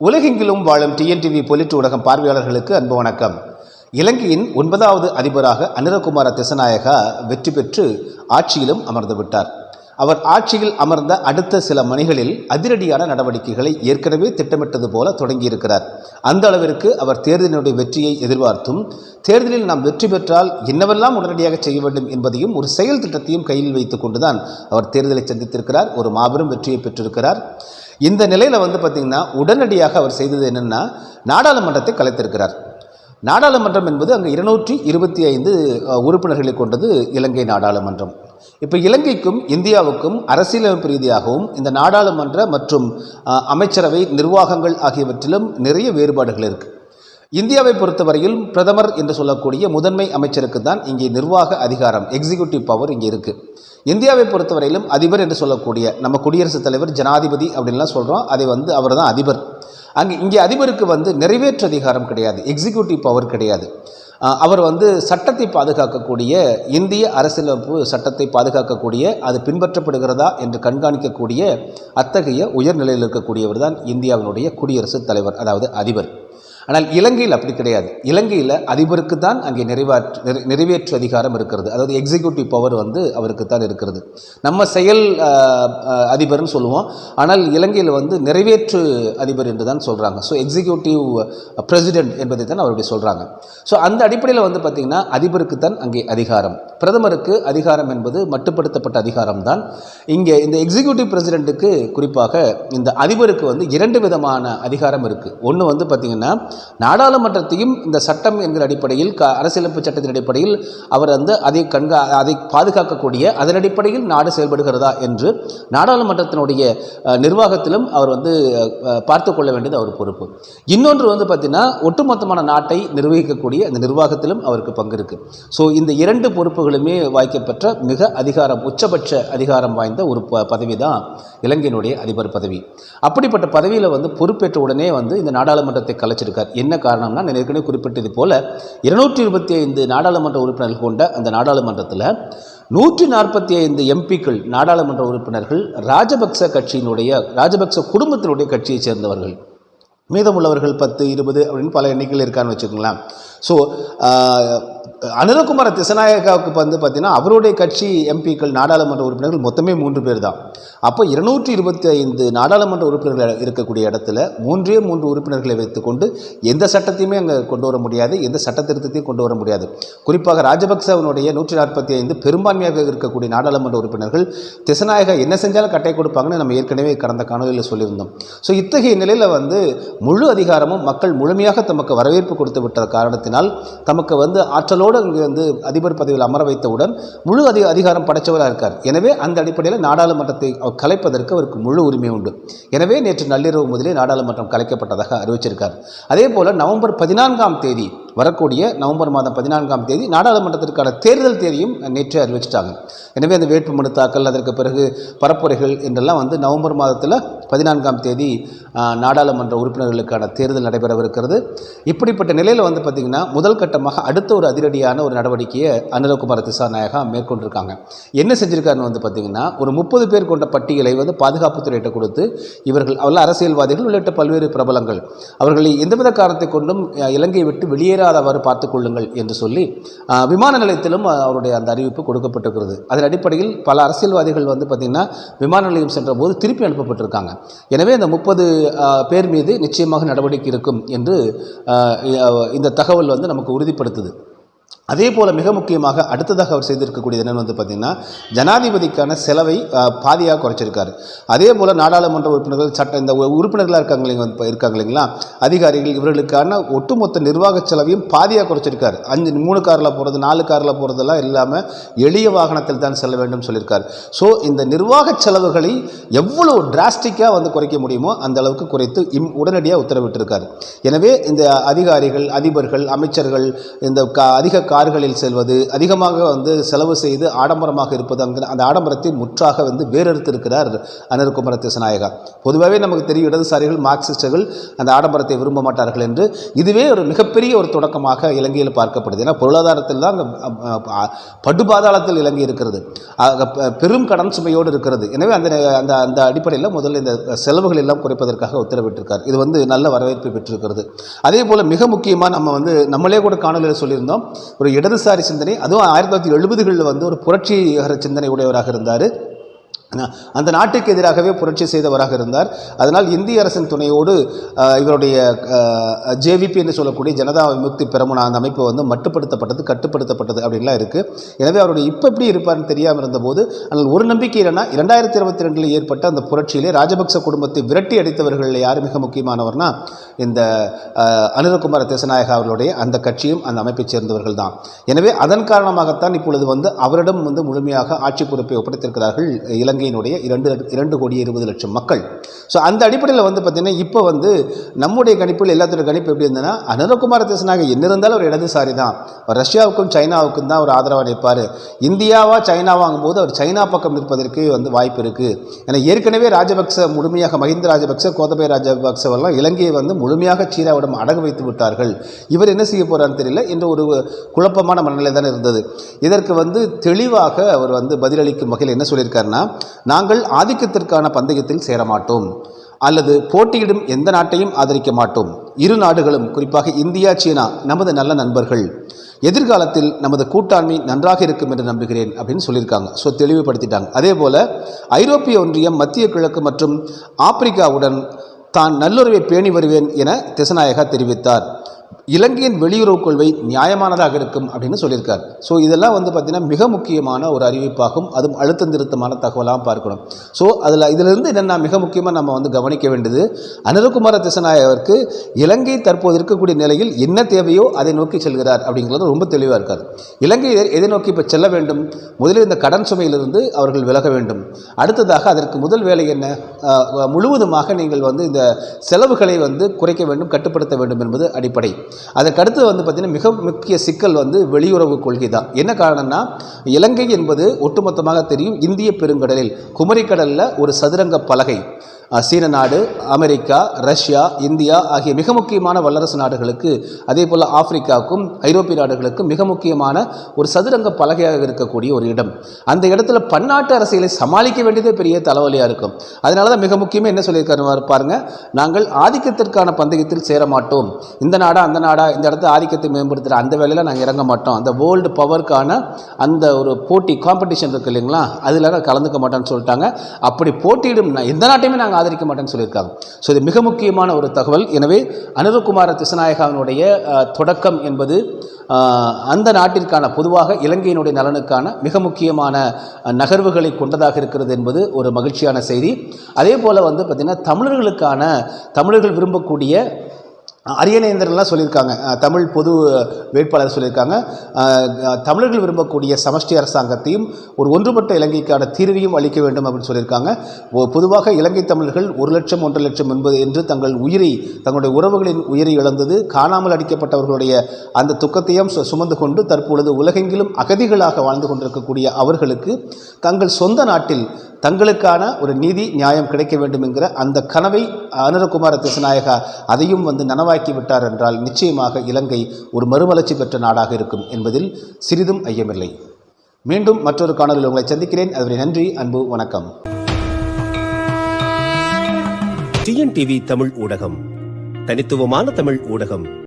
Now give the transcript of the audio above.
உலகெங்கிலும் வாழும் டிஎன்டிவி பொலிட் ஊடகம் பார்வையாளர்களுக்கு அன்பு வணக்கம். இலங்கையின் ஒன்பதாவது அதிபராக அனிரகுமார திசநாயகா வெற்றி பெற்று ஆட்சியிலும் அமர்ந்து விட்டார். அவர் ஆட்சியில் அமர்ந்த அடுத்த சில மணிகளில் அதிரடியான நடவடிக்கைகளை ஏற்கனவே திட்டமிட்டது போல தொடங்கியிருக்கிறார். அந்த அளவிற்கு அவர் தேர்தலினுடைய வெற்றியை எதிர்பார்த்தும் தேர்தலில் நாம் வெற்றி பெற்றால் என்னவெல்லாம் உடனடியாக செய்ய வேண்டும் என்பதையும் ஒரு செயல் திட்டத்தையும் கையில் வைத்துக் கொண்டுதான் அவர் தேர்தலை சந்தித்திருக்கிறார். ஒரு மாபெரும் வெற்றியை பெற்றிருக்கிறார். இந்த நிலையில் வந்து பார்த்திங்கன்னா உடனடியாக அவர் செய்தது என்னென்னா நாடாளுமன்றத்தை கலைத்திருக்கிறார். நாடாளுமன்றம் என்பது அங்கே இருநூற்றி இருபத்தி ஐந்து உறுப்பினர்களை கொண்டது இலங்கை நாடாளுமன்றம். இப்போ இலங்கைக்கும் இந்தியாவுக்கும் அரசியலமைப்பு ரீதியாகவும் இந்த நாடாளுமன்ற மற்றும் அமைச்சரவை நிர்வாகங்கள் ஆகியவற்றிலும் நிறைய வேறுபாடுகள் இருக்குது இந்தியாவை பொறுத்தவரையில் பிரதமர் என்று சொல்லக்கூடிய முதன்மை அமைச்சருக்கு தான் இங்கே நிர்வாக அதிகாரம் எக்ஸிக்யூட்டிவ் பவர் இங்கே இருக்குது இந்தியாவை பொறுத்தவரையிலும் அதிபர் என்று சொல்லக்கூடிய நம்ம குடியரசுத் தலைவர் ஜனாதிபதி அப்படின்லாம் சொல்கிறோம் அதை வந்து அவர் தான் அதிபர். அங்கே இங்கே அதிபருக்கு வந்து நிறைவேற்று அதிகாரம் கிடையாது எக்ஸிக்யூட்டிவ் பவர் கிடையாது. அவர் வந்து சட்டத்தை பாதுகாக்கக்கூடிய இந்திய அரசியலமைப்பு சட்டத்தை பாதுகாக்கக்கூடிய அது பின்பற்றப்படுகிறதா என்று கண்காணிக்கக்கூடிய அத்தகைய உயர்நிலையில் இருக்கக்கூடியவர் தான் இந்தியாவினுடைய குடியரசுத் தலைவர் அதாவது அதிபர். ஆனால் இலங்கையில் அப்படி கிடையாது. இலங்கையில் அதிபருக்கு தான் அங்கே நிறைவேற்று நிறை- நிறைவேற்று அதிகாரம் இருக்கிறது. அதாவது எக்ஸிக்யூட்டிவ் பவர் வந்து அவருக்கு தான் இருக்கிறது. நம்ம செயல் அதிபர்னு சொல்லுவோம். ஆனால் இலங்கையில் வந்து நிறைவேற்று அதிபர் என்று தான் சொல்கிறாங்க ஸோ எக்ஸிக்யூட்டிவ் பிரசிடென்ட் என்பதை தான் அவருடைய சொல்கிறாங்க ஸோ அந்த அடிப்படையில் வந்து பார்த்திங்கன்னா அதிபருக்கு தான் அங்கே அதிகாரம். பிரதமருக்கு அதிகாரம் என்பது மட்டுப்படுத்தப்பட்ட அதிகாரம்தான். இங்கே இந்த எக்ஸிக்யூட்டிவ் பிரசிடெண்ட்டுக்கு குறிப்பாக இந்த அதிபருக்கு வந்து இரண்டு விதமான அதிகாரம் இருக்குது ஒன்று வந்து பார்த்திங்கன்னா நாடாளுமன்றத்தையும் இந்த சட்டம் என்கிற அடிப்படையில் க அரசியலமைப்பு சட்டத்தின் அடிப்படையில் அவர் வந்து அதை கண்கா அதை பாதுகாக்கக்கூடிய அதன் அடிப்படையில் நாடு செயல்படுகிறதா என்று நாடாளுமன்றத்தினுடைய நிர்வாகத்திலும் அவர் வந்து பார்த்து கொள்ள வேண்டியது அவர் பொறுப்பு. இன்னொன்று வந்து பார்த்திங்கன்னா ஒட்டுமொத்தமான நாட்டை நிர்வகிக்கக்கூடிய அந்த நிர்வாகத்திலும் அவருக்கு பங்கு இருக்குது ஸோ இந்த இரண்டு பொறுப்புகள் பொறுப்புகளுமே வாய்க்கப்பெற்ற மிக அதிகாரம் உச்சபட்ச அதிகாரம் வாய்ந்த ஒரு ப பதவி தான் இலங்கையினுடைய அதிபர் பதவி. அப்படிப்பட்ட பதவியில் வந்து பொறுப்பேற்ற உடனே வந்து இந்த நாடாளுமன்றத்தை கலைச்சிருக்கார். என்ன காரணம்னா நான் ஏற்கனவே குறிப்பிட்டது போல இருநூற்றி இருபத்தி ஐந்து நாடாளுமன்ற உறுப்பினர்கள் கொண்ட அந்த நாடாளுமன்றத்தில் நூற்றி நாற்பத்தி ஐந்து எம்பிக்கள் நாடாளுமன்ற உறுப்பினர்கள் ராஜபக்ச கட்சியினுடைய ராஜபக்ச குடும்பத்தினுடைய கட்சியைச் சேர்ந்தவர்கள். மீதமுள்ளவர்கள் பத்து இருபது அப்படின்னு பல எண்ணிக்கையில் இருக்கான்னு வச்சுக்கோங்களேன். ஸோ uh, அனுரகுமார திசநாயகாவுக்கு வந்து பார்த்தீங்கன்னா அவருடைய கட்சி எம்பிக்கள் நாடாளுமன்ற உறுப்பினர்கள் மொத்தமே மூன்று பேர் தான். அப்போ இருநூற்றி இருபத்தி ஐந்து நாடாளுமன்ற உறுப்பினர்கள் இருக்கக்கூடிய இடத்துல மூன்றே மூன்று உறுப்பினர்களை வைத்துக்கொண்டு எந்த சட்டத்தையுமே அங்கே கொண்டு வர முடியாது எந்த சட்ட திருத்தத்தையும் கொண்டு வர முடியாது. குறிப்பாக ராஜபக்சவனுடைய நூற்றி நாற்பத்தி ஐந்து பெரும்பான்மையாக இருக்கக்கூடிய நாடாளுமன்ற உறுப்பினர்கள் திசநாயகா என்ன செஞ்சாலும் கட்டை கொடுப்பாங்கன்னு நம்ம ஏற்கனவே கடந்த காணொலியில் சொல்லியிருந்தோம். ஸோ இத்தகைய நிலையில் வந்து முழு அதிகாரமும் மக்கள் முழுமையாக தமக்கு வரவேற்பு கொடுத்து விட்ட காரணத்தினால் தமக்கு வந்து ஆற்றலோடு இங்கே வந்து அதிபர் பதவியில் அமர வைத்தவுடன் முழு அதி அதிகாரம் படைத்தவராக இருக்கார். எனவே அந்த அடிப்படையில் நாடாளுமன்றத்தை கலைப்பதற்கு அவருக்கு முழு உரிமை உண்டு. எனவே நேற்று நள்ளிரவு முதலே நாடாளுமன்றம் கலைக்கப்பட்டதாக அறிவிச்சிருக்கார். அதே போல் நவம்பர் பதினான்காம் தேதி வரக்கூடிய நவம்பர் மாதம் பதினான்காம் தேதி நாடாளுமன்றத்திற்கான தேர்தல் தேதியும் நேற்று அறிவிச்சிட்டாங்க. எனவே அந்த வேட்புமனு தாக்கல் அதற்கு பிறகு பரப்புரைகள் என்றெல்லாம் வந்து நவம்பர் மாதத்தில் பதினான்காம் தேதி நாடாளுமன்ற உறுப்பினர்களுக்கான தேர்தல் நடைபெறவிருக்கிறது. இப்படிப்பட்ட நிலையில் வந்து பார்த்திங்கன்னா முதல் கட்டமாக அடுத்த ஒரு அதிரடியான ஒரு நடவடிக்கையை அனிலகுமார திசாநாயகா மேற்கொண்டிருக்காங்க. என்ன செஞ்சிருக்காருன்னு வந்து பார்த்திங்கன்னா ஒரு முப்பது பேர் கொண்ட பட்டியலை வந்து பாதுகாப்புத்துறையிட்ட கொடுத்து இவர்கள் அவர்கள் அரசியல்வாதிகள் உள்ளிட்ட பல்வேறு பிரபலங்கள். அவர்களை எந்தவித காரணத்தை கொண்டும் இலங்கையை விட்டு வெளியேறாதவாறு பார்த்துக்கொள்ளுங்கள் என்று சொல்லி விமான நிலையத்திலும் அவருடைய அந்த அறிவிப்பு கொடுக்கப்பட்டிருக்கிறது. அதன் அடிப்படையில் பல அரசியல்வாதிகள் வந்து பார்த்திங்கன்னா விமான நிலையம் சென்ற போது திருப்பி அனுப்பப்பட்டிருக்காங்க. எனவே அந்த முப்பது பேர் மீது நிச்சயமாக நடவடிக்கை இருக்கும் என்று இந்த தகவல் வந்து நமக்கு உறுதிப்படுத்துது. அதே போல் மிக முக்கியமாக அடுத்ததாக அவர் செய்திருக்கக்கூடியது என்னன்னு வந்து பார்த்திங்கன்னா ஜனாதிபதிக்கான செலவை பாதியாக குறைச்சிருக்காரு. அதே போல் நாடாளுமன்ற உறுப்பினர்கள் சட்ட இந்த உ- உறுப்பினர்களாக இருக்காங்க இல்லைங்க இருக்காங்க இல்லைங்களா? அதிகாரிகள் இவர்களுக்கான ஒட்டுமொத்த நிர்வாக செலவையும் பாதியாக குறைச்சிருக்காரு. அஞ்சு மூணு காரில் போகிறது நாலு காரில் போகிறதெல்லாம் இல்லாமல் எளிய வாகனத்தில் தான் செல்ல வேண்டும் சொல்லியிருக்காரு. ஸோ இந்த நிர்வாக செலவுகளை எவ்வளோ டிராஸ்டிக்காக வந்து குறைக்க முடியுமோ அந்த அளவுக்கு குறைத்து இம் உடனடியாக உத்தரவிட்டிருக்காரு. எனவே இந்த அதிகாரிகள் அதிபர்கள் அமைச்சர்கள் இந்த க அதிக கார்களில் செல்வது அதிகமாக வந்து செலவு செய்து ஆடம்பரமாக இருப்பது அங்கே அந்த ஆடம்பரத்தை முற்றாக வந்து வேறெடுத்திருக்கிறார் அனிருக்குமார திசநாயகா பொதுவாகவே நமக்கு தெரியும் இடதுசாரிகள் மார்க்சிஸ்டர்கள் அந்த ஆடம்பரத்தை விரும்ப மாட்டார்கள் என்று. இதுவே ஒரு மிகப்பெரிய ஒரு தொடக்கமாக இலங்கையில் பார்க்கப்படுது. ஏன்னா பொருளாதாரத்தில் தான் படுபாதாளத்தில் இலங்கை இருக்கிறது. பெரும் கடன் சுமையோடு இருக்கிறது. எனவே அந்த அந்த அந்த அடிப்படையில் முதல்ல இந்த செலவுகள் எல்லாம் குறைப்பதற்காக உத்தரவிட்டிருக்கார். இது வந்து நல்ல வரவேற்பு பெற்றிருக்கிறது. அதே போல் மிக முக்கியமாக நம்ம வந்து நம்மளே கூட காணொலியில் சொல்லியிருந்தோம் ஒரு இடதுசாரி சிந்தனை அதுவும் ஆயிரத்தி தொள்ளாயிரத்தி எழுபதுகளில் வந்து ஒரு புரட்சிகர சிந்தனை உடையவராக இருந்தார். அந்த நாட்டுக்கு எதிராகவே புரட்சி செய்தவராக இருந்தார். அதனால் இந்திய அரசின் துணையோடு இவருடைய ஜேவிபி என்று சொல்லக்கூடிய ஜனதா விமுக்தி பெரமுனா அந்த அமைப்பு வந்து மட்டுப்படுத்தப்பட்டது கட்டுப்படுத்தப்பட்டது அப்படின்லாம் இருக்குது எனவே அவருடைய இப்போ எப்படி இருப்பார்னு தெரியாமல் இருந்தபோது ஆனால் ஒரு நம்பிக்கை என்னன்னா இரண்டாயிரத்தி இருபத்தி ரெண்டில் ஏற்பட்ட அந்த புரட்சியிலே ராஜபக்ச குடும்பத்தை விரட்டி அடித்தவர்களில் யார் மிக முக்கியமானவர்னா இந்த அனிலகுமார தேசநாயக தேசநாயகா அவர்களுடைய அந்த கட்சியும் அந்த அமைப்பைச் சேர்ந்தவர்கள் தான். எனவே அதன் காரணமாகத்தான் இப்பொழுது வந்து அவரிடம் வந்து முழுமையாக ஆட்சி பொறுப்பை ஒப்படைத்திருக்கிறார்கள் இலங்கை இலங்கையினுடைய இரண்டு இரண்டு கோடி இருபது லட்சம் மக்கள். ஸோ அந்த அடிப்படையில் வந்து பார்த்திங்கன்னா இப்போ வந்து நம்முடைய கணிப்பில் எல்லாத்துடைய கணிப்பு எப்படி இருந்ததுன்னா அனந்தகுமார தேசனாக என்ன இருந்தாலும் ஒரு இடதுசாரி தான். அவர் ரஷ்யாவுக்கும் சைனாவுக்கும் தான் ஒரு ஆதரவாக நிற்பார். இந்தியாவா சைனாவாங்கும் போது அவர் சைனா பக்கம் நிற்பதற்கு வந்து வாய்ப்பு இருக்குது ஏன்னா ஏற்கனவே ராஜபக்ச முழுமையாக மஹிந்த ராஜபக்ச கோத்தபய ராஜபக்சவெல்லாம் இலங்கையை வந்து முழுமையாக சீனாவிடம் அடகு வைத்து விட்டார்கள். இவர் என்ன செய்ய போகிறான்னு தெரியல. என்ற ஒரு குழப்பமான மனநிலை தான் இருந்தது. இதற்கு வந்து தெளிவாக அவர் வந்து பதிலளிக்கும் வகையில் என்ன சொல்லியிருக்காருன்னா நாங்கள் ஆதிக்கத்திற்கான பந்தயத்தில் சேர மாட்டோம் அல்லது போட்டியிடும் எந்த நாட்டையும் ஆதரிக்க மாட்டோம். இரு நாடுகளும் குறிப்பாக இந்தியா சீனா நமது நல்ல நண்பர்கள். எதிர்காலத்தில் நமது கூட்டாண்மை நன்றாக இருக்கும் என்று நம்புகிறேன் அப்படின்னு சொல்லியிருக்காங்க. ஸோ தெளிவுபடுத்திட்டாங்க. அதே போல் ஐரோப்பிய ஒன்றியம் மத்திய கிழக்கு மற்றும் ஆப்பிரிக்காவுடன் தான் நல்லுறவை பேணி வருவேன் என திசநாயகா தெரிவித்தார். இலங்கையின் வெளியுறவுக் கொள்கை நியாயமானதாக இருக்கும் அப்படின்னு சொல்லியிருக்கார். ஸோ இதெல்லாம் வந்து பார்த்திங்கன்னா மிக முக்கியமான ஒரு அறிவிப்பாகும். அதுவும் அழுத்தம் திருத்தமான தகவலாக பார்க்கணும். ஸோ அதில் இதிலிருந்து என்னென்ன மிக முக்கியமாக நம்ம வந்து கவனிக்க வேண்டியது அனிருகுமார திசநாயகருக்கு இலங்கை தற்போது இருக்கக்கூடிய நிலையில் என்ன தேவையோ அதை நோக்கி செல்கிறார் அப்படிங்கிறது ரொம்ப தெளிவாக இருக்கார். இலங்கை எதை- நோக்கி இப்போ செல்ல வேண்டும்? முதலில் இந்த கடன் சுமையிலிருந்து அவர்கள் விலக வேண்டும். அடுத்ததாக அதற்கு முதல் வேலை என்ன? முழுவதுமாக நீங்கள் வந்து இந்த செலவுகளை வந்து குறைக்க வேண்டும் கட்டுப்படுத்த வேண்டும் என்பது அடிப்படை. அதற்கடுத்து வந்து பார்த்திங்கன்னா மிக முக்கிய சிக்கல் வந்து வெளியுறவு கொள்கை தான் என்ன காரணம்னா இலங்கை என்பது ஒட்டுமொத்தமாக தெரியும் இந்திய பெருங்கடலில் குமரிக்கடலில் ஒரு சதுரங்க பலகை. சீன நாடு அமெரிக்கா ரஷ்யா இந்தியா ஆகிய மிக முக்கியமான வல்லரசு நாடுகளுக்கு அதே போல் ஆப்பிரிக்காவுக்கும் ஐரோப்பிய நாடுகளுக்கும் மிக முக்கியமான ஒரு சதுரங்க பலகையாக இருக்கக்கூடிய ஒரு இடம். அந்த இடத்துல பன்னாட்டு அரசியலை சமாளிக்க வேண்டியதே பெரிய தலைவலியாக இருக்கும். அதனால தான் மிக முக்கியமாக என்ன சொல்லியிருக்காரு பாருங்க நாங்கள் ஆதிக்கத்திற்கான பந்தயத்தில் சேர மாட்டோம் இந்த நாடா அந்த நாடா இந்த இடத்துல ஆதிக்கத்தை மேம்படுத்துகிற அந்த வேலையில் நாங்கள் இறங்க மாட்டோம். அந்த வேர்ல்டு பவருக்கான அந்த ஒரு போட்டி காம்படிஷன் இருக்கு இல்லைங்களா அதில் கலந்துக்க மாட்டோம்னு சொல்லிட்டாங்க. அப்படி போட்டியிடும் எந்த நாட்டையுமே நாங்கள் ஆதரிக்க மாட்டேன்னு சொல்லியிருக்காங்க. ஸோ இது மிக முக்கியமான ஒரு தகவல். எனவே அனுரகுமார திசநாயகாவினுடைய தொடக்கம் என்பது அந்த நாட்டிற்கான பொதுவாக இலங்கையினுடைய நலனுக்கான மிக முக்கியமான நகர்வுகளை கொண்டதாக இருக்கிறது என்பது ஒரு மகிழ்ச்சியான செய்தி. அதே போல் வந்து பார்த்திங்கன்னா தமிழர்களுக்கான தமிழர்கள் விரும்பக்கூடிய அரியநேந்திரன்லாம் சொல்லியிருக்காங்க. தமிழ் பொது வேட்பாளர் சொல்லியிருக்காங்க. தமிழர்கள் விரும்பக்கூடிய சமஷ்டி அரசாங்கத்தையும் ஒரு ஒன்றுபட்ட இலங்கைக்கான தீர்வையும் அளிக்க வேண்டும் அப்படின்னு சொல்லியிருக்காங்க. பொதுவாக இலங்கை தமிழர்கள் ஒரு லட்சம் ஒன்றரை லட்சம் என்பது என்று தங்கள் உயிரை தங்களுடைய உறவுகளின் உயிரை இழந்தது காணாமல் அடிக்கப்பட்டவர்களுடைய அந்த துக்கத்தையும் சு- சுமந்து கொண்டு தற்பொழுது உலகெங்கிலும் அகதிகளாக வாழ்ந்து கொண்டிருக்கக்கூடிய அவர்களுக்கு தங்கள் சொந்த நாட்டில் தங்களுக்கான ஒரு நீதி நியாயம் கிடைக்க வேண்டும் என்கிற அந்த கனவை அனுரகுமார திசநாயகா அதையும் வந்து நனவாக்கி விட்டார் என்றால் நிச்சயமாக இலங்கை ஒரு மறுமலர்ச்சி பெற்ற நாடாக இருக்கும் என்பதில் சிறிதும் ஐயமில்லை. மீண்டும் மற்றொரு காணொலியில் உங்களை சந்திக்கிறேன். அதுவரை நன்றி அன்பு வணக்கம். டிஎன்டிவி தமிழ் ஊடகம். தனித்துவமான தமிழ் ஊடகம்.